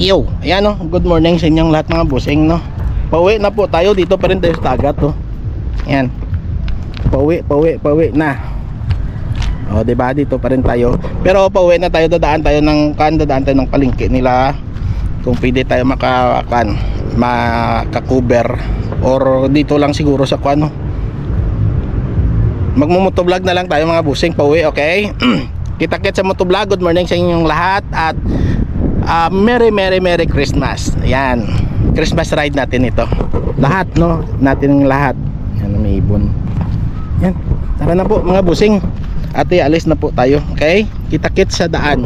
Yo, ayan no, good morning sa inyong lahat mga busing no. Pauwi na po tayo dito pa rin tayo sa dagat to. Ayan. Pauwi, pauwi, pauwi na. O, di ba dito pa rin tayo. Pero pauwi na tayo, dadaan tayo ng kan, dadaan tayo ng palengke nila. Kung pwede tayo maka kan, maka-cover or dito lang siguro sa kan no. Magmumotovlog na lang tayo mga busing pauwi, okay? Kita-kits sa motovlog. Good morning sa inyong lahat at Ah, Merry Merry Merry Christmas. Ayan. Christmas ride natin ito. Lahat no, natin lahat. Yan may ibon. Yan. Tara na po mga busing. Ate, alis na po tayo. Okay? Kita-kits sa daan.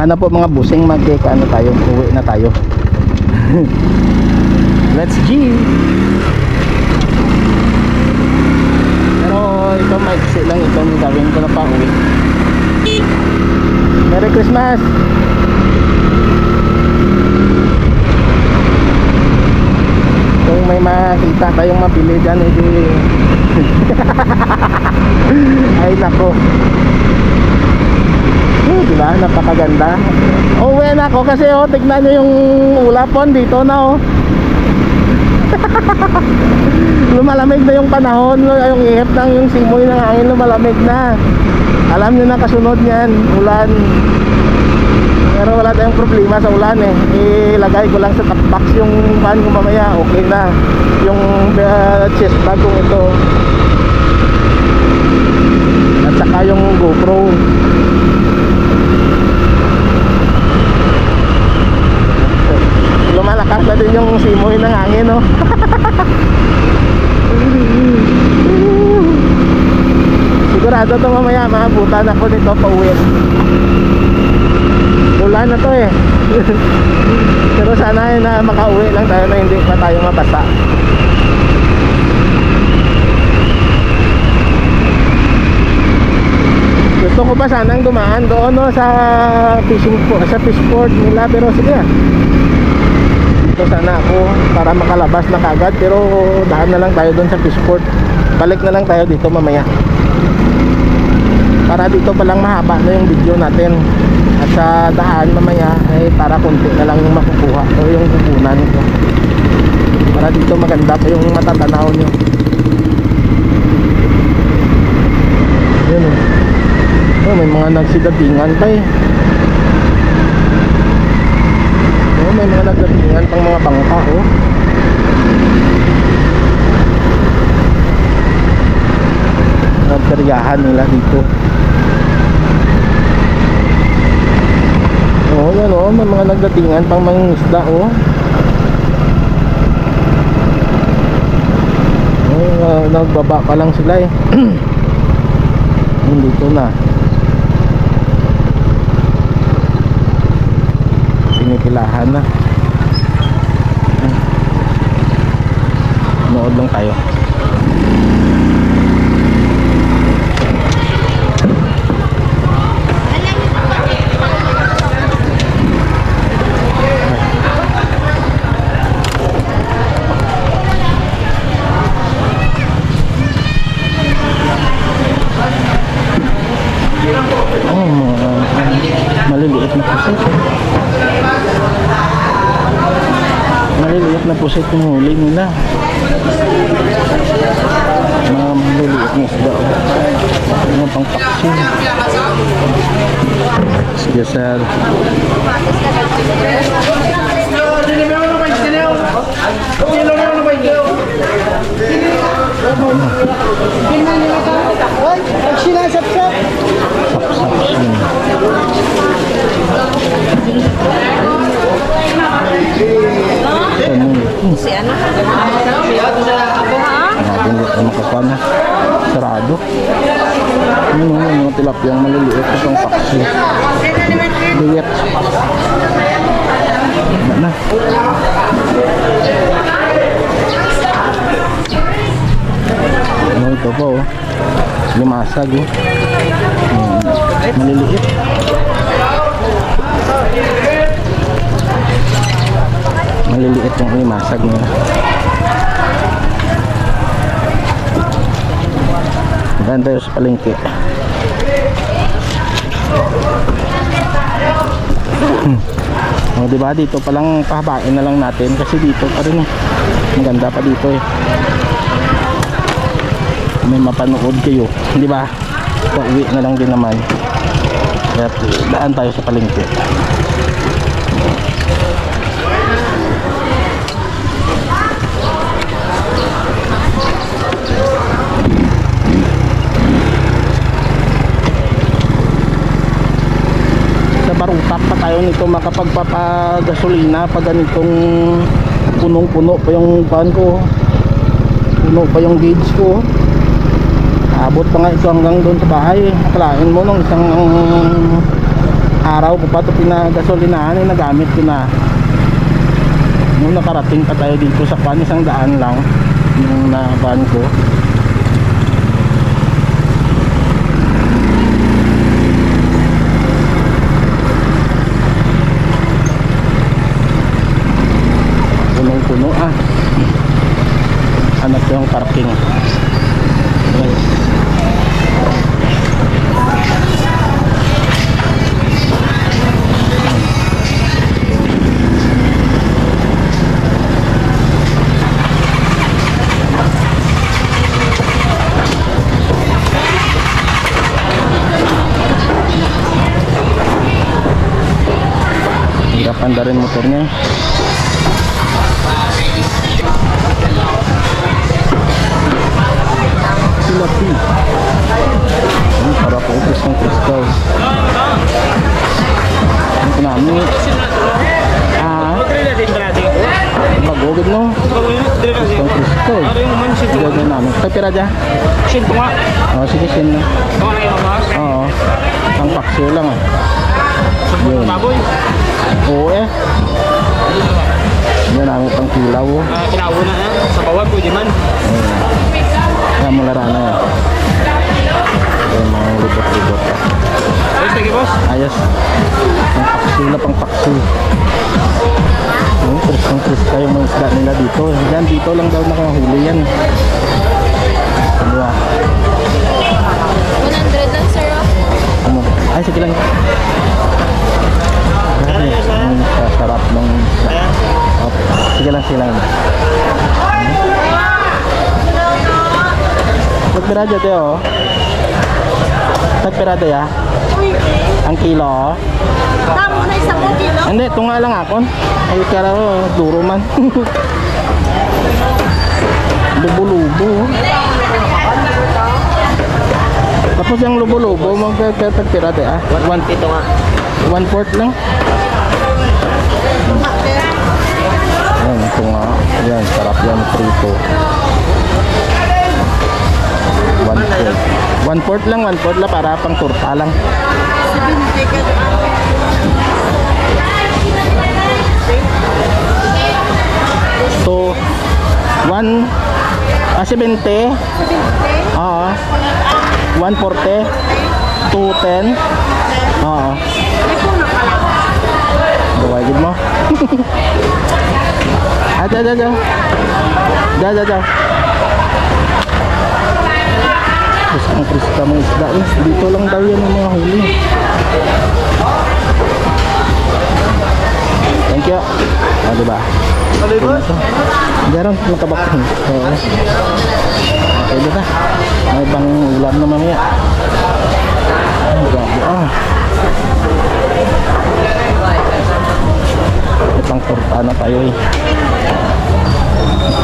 Tara po mga busing mag ano tayo, uwi na tayo. Let's G. Pero ito maiksi lang ito yung gawin ko na pa uwi. Merry Christmas! Kung may makita kayong mabili dyan, edi ay nako Oh, di ba? Napakaganda. Uwi na ako kasi oh, tignan nyo yung ulapon dito na oh. lumalamig na yung panahon, yung ihip ng yung simoy ng hangin lumalamig na. Alam nyo na kasunod niyan, ulan. Pero wala tayong problema sa ulan eh. Ilagay ko lang sa top yung van ko mamaya, okay na. Yung uh, chest bag kong ito. At saka yung GoPro. Na din yung simoy ng hangin no? Sigurado to mamaya maabutan ako nito pa uwi ulan na to eh. Pero sana eh, na makauwi lang tayo na hindi pa tayo mabasa. Gusto ko pa sanang dumaan doon no, sa fishing po, sa fish port nila? Pero sige dito sana ako para makalabas na kagad. Pero daan na lang tayo doon sa fishport balik na lang tayo dito mamaya. Para dito pa lang mahaba na yung video natin. At sa daan mamaya ay para konti na lang yung makukuha o yung kukunan ko. Para dito maganda pa yung matatanaw nyo. Yun o oh, may mga nagsidatingan pa eh. Oh, may mga nagdatingan pang mga bangka, oh. Nagkaryahan nila dito. Oh, yan oh, may mga nagdatingan pang mga isda, oh. Oh, uh, nagbaba pa lang sila eh. Dito na. pinipilahan na nood lang tayo Oh, mga maliliit na pusit. Maliliit na pusit yung huli nila. Mga maliliit na isda. oh. Mga pang taksin. Sige, sir. Ano? Si ano? Natin ano ka pa na. Sarado. Ano yung mga tilapia ang maliliit itong paksi. Liit. Wala na. Ito po, oh. Limasag, oh. Ayan. Maliliit. Maliliit yung limasag nila. Ganda tayo sa palengke. O, di ba dito pa lang pahabain na lang natin kasi dito pa rin eh. Ang ganda pa dito eh. May mapanood kayo, di ba? Pauwi na lang din naman. Kaya daan tayo sa palengke. sa tayo nito makapagpapagasolina pag ganitong punong-puno pa yung pan ko. Puno pa yung gauge ko. Abot pa nga ito hanggang doon sa bahay. Akalain mo nung isang araw ko pa ito pinagasolinahan eh nagamit ko na. Nung nakarating pa tayo dito sa pan isang daan lang yung na van ko punong-puno ah hanap yung parking Ayan. Hirap motornya Silapi. Ini para po ubus ng kristal. Ang kunami. Ah, magugid no. Ang kristal. Gagawin namin. Kaya pira dyan? Oh, sige, sin na. Oo. Ang paksyo lang ah. Yun. Oo eh. Yan namin pang kilaw. oh. Kinauna na, sa bawah pwede man. Kaya mulara na yan. Ayan, mga libot-libot. Ayos lagi boss. Ayos. Pang paksul na pang paksul. Yung tris ng tris tayo mga isda nila dito. Yan, dito lang daw nakahuli yan. Diba? 100 lang, sir. Ano? Ay, sige lang. Ay, ang sarap ng isda. Op, sige lang, sige lang. Tagpirada tayo, oh. Tagpirada ya. Ang kilo, oh. Tamo na isang kilo. Hindi, ito nga lang ako. Ay, kara ko, duro man. Lubo-lubo. Tapos yung lubo-lubo, magkatagpira tayo ah. One, Ito nga. one fourth lang. Ayan, ito nga. Ayan, sarap yan, prito. Fourth. One fourth lang, one fourth lang para pang turpa lang. So, one, ah, 70. Oo. 140. 210. Oo. Buwagid mo. ah, da, da, da. Da, da, da. Gusto ang krista mga isda eh. Dito lang daw yan ang mga huli. Thank you. Ah, diba? Diyan nakabakang. Oo. Okay, dito. May bang ulam na mamaya. Ay, grabe. Ah. May pang torta na tayo eh.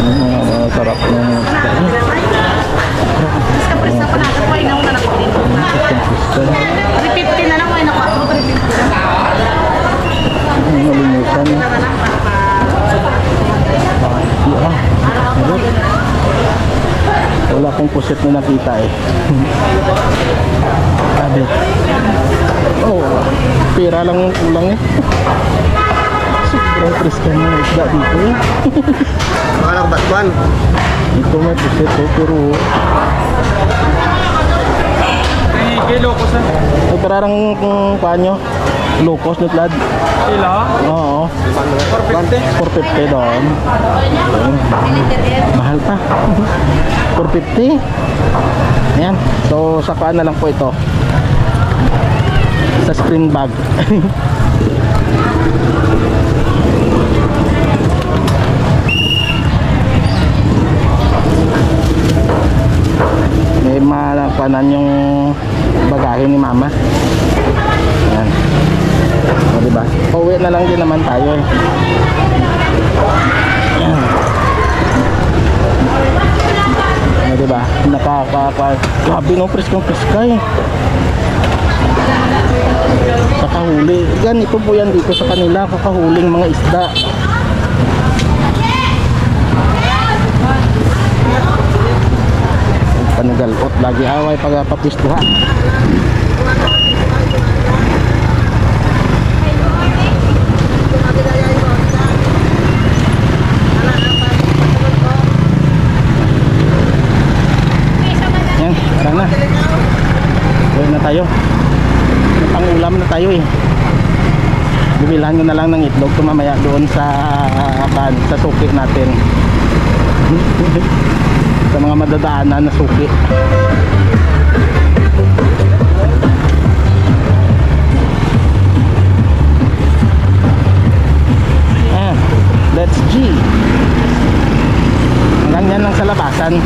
Uh, sarap ng isda eh. Presa pa natin. Kuhay na una na ko. Ang kristal. 350 na lang. Kuhay na ko. 350 na. Ang. Yeah. Sarap. Wala akong pusit na nakita eh. Sabi. Oh, pera lang yung kulang eh. Sobrang kristal ng isda dito eh. Baka nakabatuan. Ito may pusit oh, pero Kilo ko sa. Ay, parang kung paano, low cost na tlad. Kilo? Oo, 450. 450 doon. Mahal pa. 450. Ayan. So, sa kuan na lang po ito. Sa screen bag. May malapanan yung bagahe ni mama. Ayan. O, diba? Pauwi na lang din naman tayo eh. Ayan. O, diba? Nakaka... Grabe no, preskong preska eh. Sa kahuli. Ganito po yan dito sa kanila, kakahuling mga isda. Panagalot, lagi away pag papistuha. Yan, tara na. Uwi na tayo. May pangulam na tayo eh. Bibilhan ko na lang ng itlog ko mamaya doon sa kan, sa suki natin. sa mga madadaanan na suki. Ah, let's G. Hanggang yan lang sa labasan.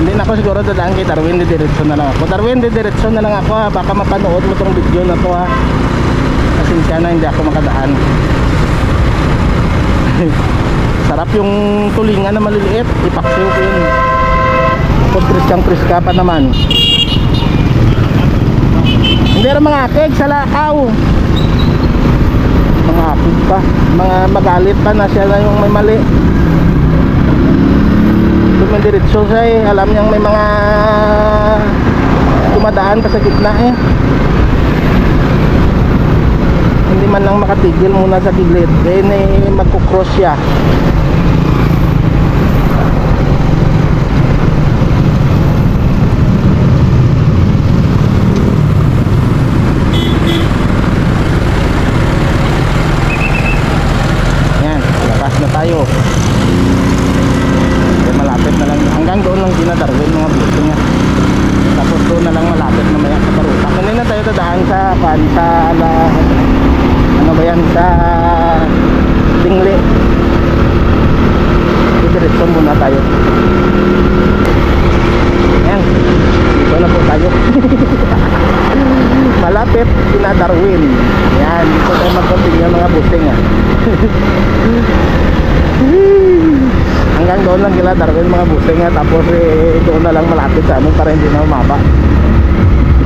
Hindi na ako siguro dadaan kay Darwin, didiretso na lang ako. Darwin, didiretso na lang ako ha. Baka mapanood mo tong video na to ha. Pasensya na hindi ako makadaan. Sarap yung tulingan na maliliit. Ipaksiw ko yun. Tapos priskang priska pa naman. Hindi rin mga akig sa lakaw. Mga akig pa. Mga magalit pa na siya na yung may mali. Dumidiretso siya eh. Alam niyang may mga dumadaan pa sa gitna eh. Hindi man lang makatigil muna sa gilid. Then eh, magkukross siya. Yan, labas na tayo. Okay, malapit na lang. Hanggang doon lang dinadarwin mga buto niya. Tapos doon na lang malapit na maya sa paruta. Kanina na tayo dadaan sa pan sa ala, ano ba yan sa Tingli. Diretso muna tayo. Yan. Dito na po tayo. malapit sina Darwin. Yan, dito tayo mag-continue mga busing ah. Hanggang doon lang kila Darwin mga busing nga tapos eh, doon na lang malapit sa amin para hindi na umaba.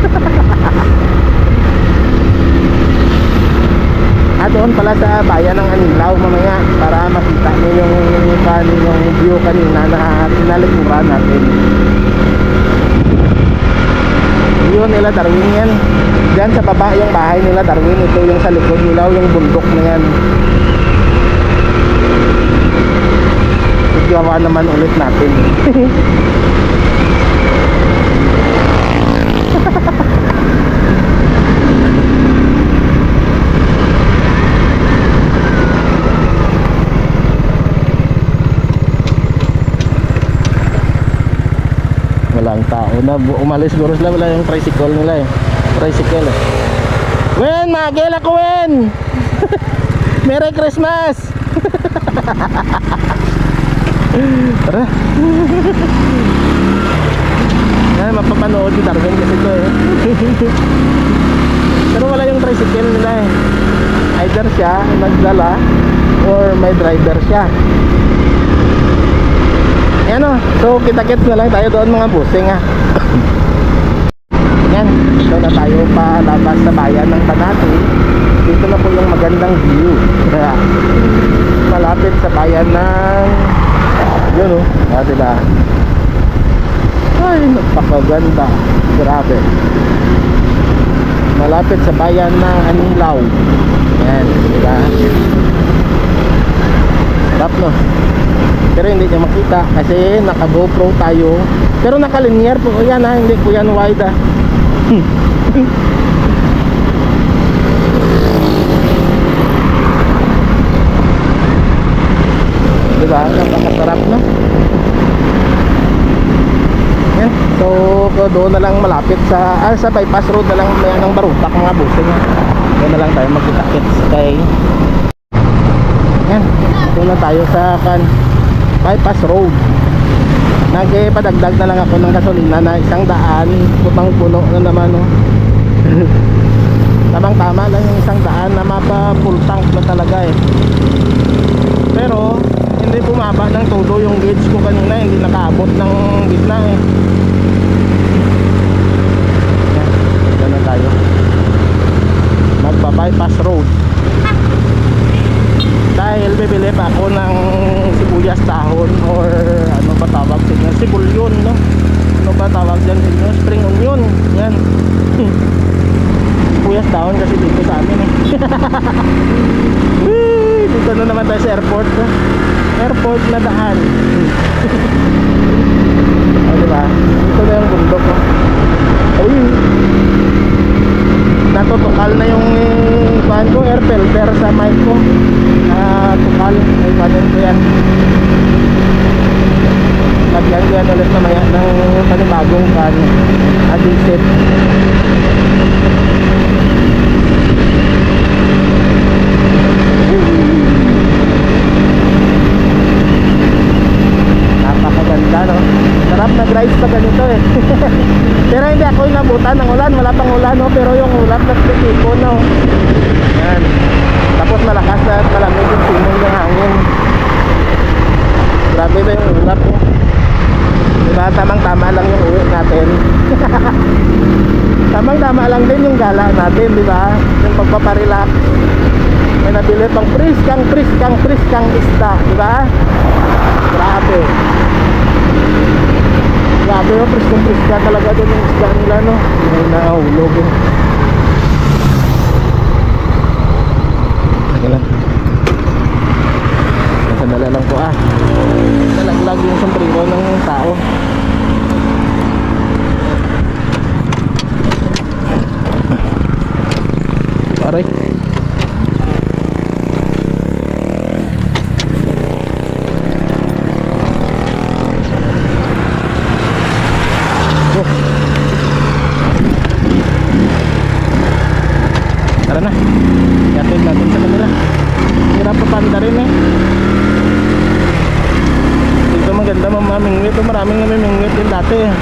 ah doon pala sa bayan ng Anilaw mamaya para makita niyo yung, kan, yung view kanina na tinalikuran natin. Yun nila Darwin yan. Diyan sa baba yung bahay nila Darwin. Ito yung sa likod nila yung bundok na yan. Gawa naman ulit natin. Walang tao na. Bu- Umalis siguro sila. Wala yung tricycle nila eh. Tricycle eh. Wen! Magel ako Wen! Merry Christmas! Tara. Yan, mapapanood ni Darwin kasi ito eh. Pero wala yung tricycle nila eh. Either siya nagdala or may driver siya. Yan. So kita-kits na lang tayo doon mga busing ha. Yan. Dito na tayo palabas sa bayan ng Tanati. Dito na po yung magandang view. Malapit sa bayan ng yun o. Ah, diba? Ay, napakaganda. Grabe. Malapit sa bayan ng Anilaw. Yan, diba? Sarap no? Pero hindi niya makita kasi naka GoPro tayo. Pero naka linear po yan ha? Hindi po yan wide ah diba? Napakasarap no? Yan. So doon na lang malapit sa ah, sa bypass road na lang may anong barutak mga busing doon na lang tayo magkita-kits kay yan. Doon na tayo sa kan bypass road. Nagpadagdag na lang ako ng gasolina na isang daan putang puno na naman no tamang tama lang yung isang daan na mapa full tank na talaga eh. Pero hindi bumaba ng todo yung gauge ko kanina hindi nakaabot ng gitna eh. Yan, tayo. Magpa bypass road dahil bibili pa ako ng sibuyas dahon or ano ba tawag sa inyo sibulyon no? Ano ba tawag dyan sa spring onion yan. Sibuyas dahon kasi dito sa amin eh. Dito na naman tayo sa airport airport na daan. O diba dito na yung bundok no? Uy! Natutukal na yung kuhan ko air filter sa mic ko. Na tukal. May kanin ko yan. Lagyan ko yan ulit mamaya ng panibagong kan adhesive. Napakaganda no sarap na rides pa ganito eh. Pero hindi ako inabutan ng ulan. Wala pang ulan no? Pero yung ulan nagtitipon no? Yan. Tapos malakas at malamig yung simoy ng hangin. Grabe na yung ulap po diba tamang tama lang yung uwi natin. Tamang tama lang din yung gala natin diba yung pagpaparelax. May nabili pang priskang priskang priskang isda diba grabe priskang priska talaga doon yung isda nila no may nahulog eh Sige lang. Nasadala lang po ah. Nalaglag yung sombrero ng tao. Aray. Oh. Tara na. Yatid natin sa kanila. Hirap pa panda rin eh. Dito maganda mamamingwit. Ito maraming namimingwit din dati. eh.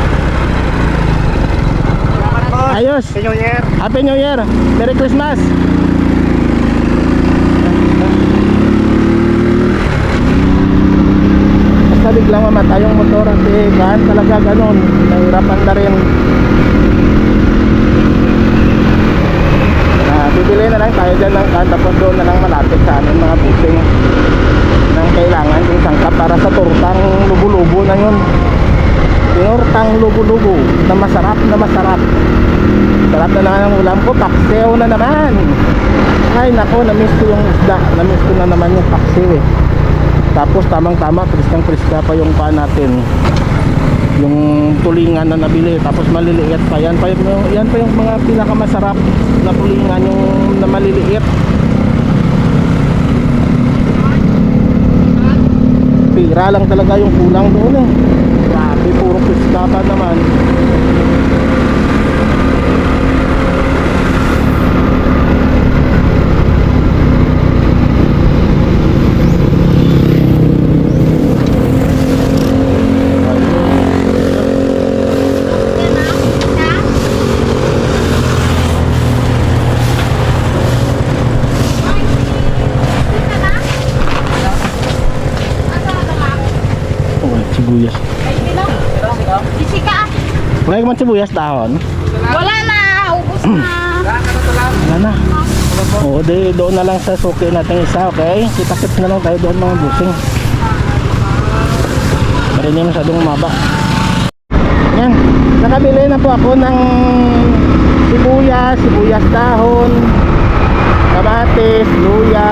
Ayos. Happy New Year. Happy New Year. Merry Christmas. Basta biglang mamatay yung motor at eh, kan talaga ganun. Nahirapan na rin. Ah, bibili na lang tayo dyan ng kan tapos doon na lang malapit sa amin mga busing ng kailangan yung sangkap para sa tortang lubo-lubo na yun tortang lubo-lubo na masarap na masarap sarap na naman ang ulam ko pakseo na naman. Ay nako na-miss ko yung isda. Na-miss ko na naman yung pakseo eh. Tapos tamang tama priskang priska pa yung pa natin. Yung tulingan na nabili tapos maliliit pa. Yan pa yung, yan pa yung mga pinakamasarap na tulingan yung na maliliit. Pira lang talaga yung kulang doon eh. Grabe puro piska pa naman oh, sibuyas Isika. Wala man sibuyas dahon Wala na. Ubus na. Wala na Oo, di, doon na lang sa suki natin isa, okay? Kita-kits na lang tayo doon mga busing. Pero hindi masyadong umaba. Yan, nakabili na po ako ng sibuyas, sibuyas dahon, kamatis, luya,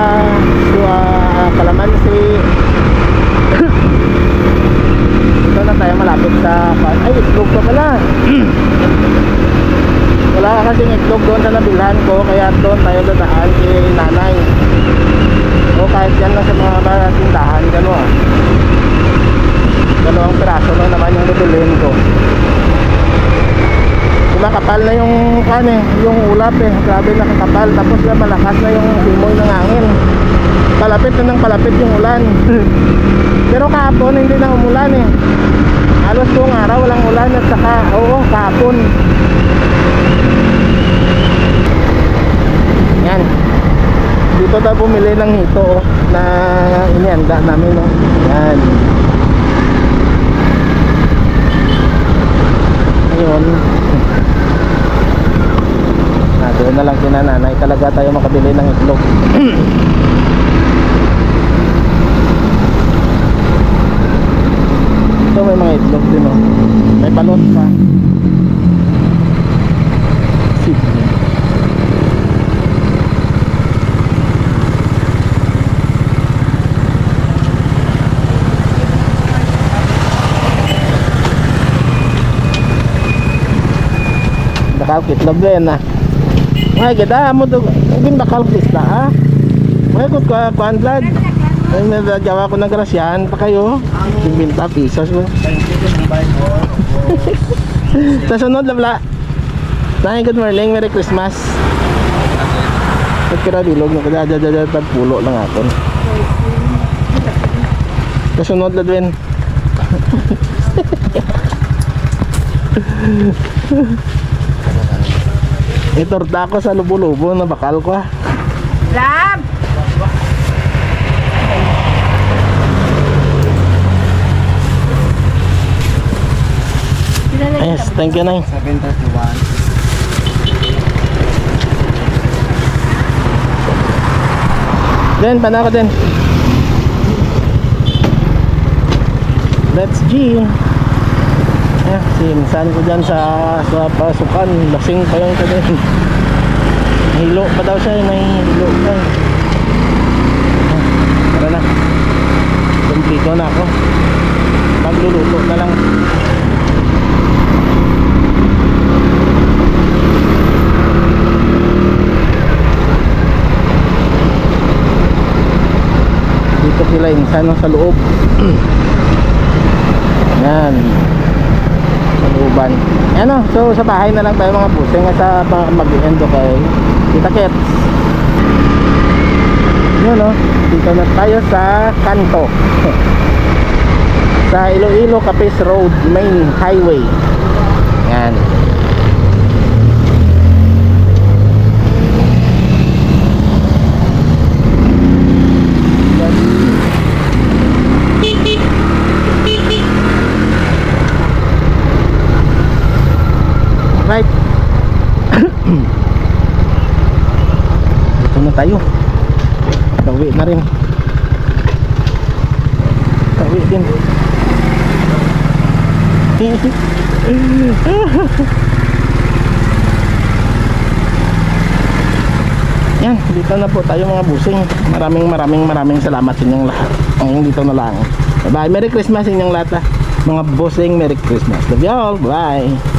suwa, kalamansi, naman wala kasing itlog doon sa nabilhan ko kaya doon tayo dadaan si nanay. O kahit yan lang sa mga tindahan gano'n. Dalawang piraso lang naman yung bibilhin ko. Kumakapal na yung ano eh, yung ulap eh. Grabe nakakapal. Tapos na malakas na yung simoy ng hangin. Palapit na ng palapit yung ulan. Pero kahapon hindi na umulan eh. Halos buong araw walang ulan at saka oo kahapon. Yan. Dito tayo bumili ng hito oh, na inianda namin oh. Yan. Ayun. Ah, doon na lang kinananay. Talaga tayo makabili ng itlog. Ito may mga itlog din oh. May balot pa. Sip. Bakal kitlog din ah. Mga gida mo to. Ugin bakal kisla ah. Mga kut ka kuan vlog. Ay nadajawa ko ng grasyan pa kayo. 50 pesos mo. Sa sunod labla. Nay, good morning. Merry Christmas. At kira bilog na kada dada pulo lang ako. Sa sunod ladwin. Itorta ko sa lubo-lubo na bakal ko ah. Lab! Yes, thank you, Nay. 731. Den, pana ko din. Let's G. Eh, sinsan ko dyan sa, sa pasukan. Lasing pa yung kadin. Hilo pa daw siya, may hilo pa. Tara na. Kumplito na ako. Pagluluto na lang. dito sila insan sa loob yan looban ano so sa bahay na lang tayo mga busing at sa mag-end kay Tita Kets. Yun no dito na tayo sa kanto. Sa Iloilo Capiz Road main highway. Yan Right. Dito na tayo. Pauwi na rin. Pauwi din. Yan, dito na po tayo mga busing. Maraming maraming maraming salamat sa inyong lahat. Hanggang dito na lang. Bye-bye. Merry Christmas inyong lahat. ah. Mga busing, Merry Christmas. Love you all. Bye.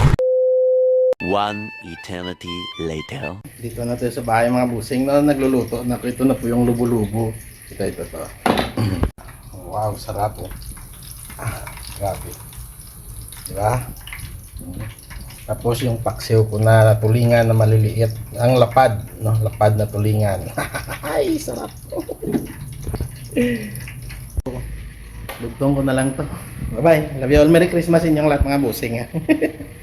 One eternity later. Dito na tayo sa bahay mga busing na nagluluto na ito na po yung lubo-lubo. Ito ito to. wow, sarap oh. Ah, grabe. Di ba? Tapos yung paksiw ko na tulingan na maliliit. Ang lapad, no? Lapad na tulingan. Ay, sarap. Lugtong ko na lang to. Bye-bye. Love you all. Merry Christmas inyong lahat mga busing.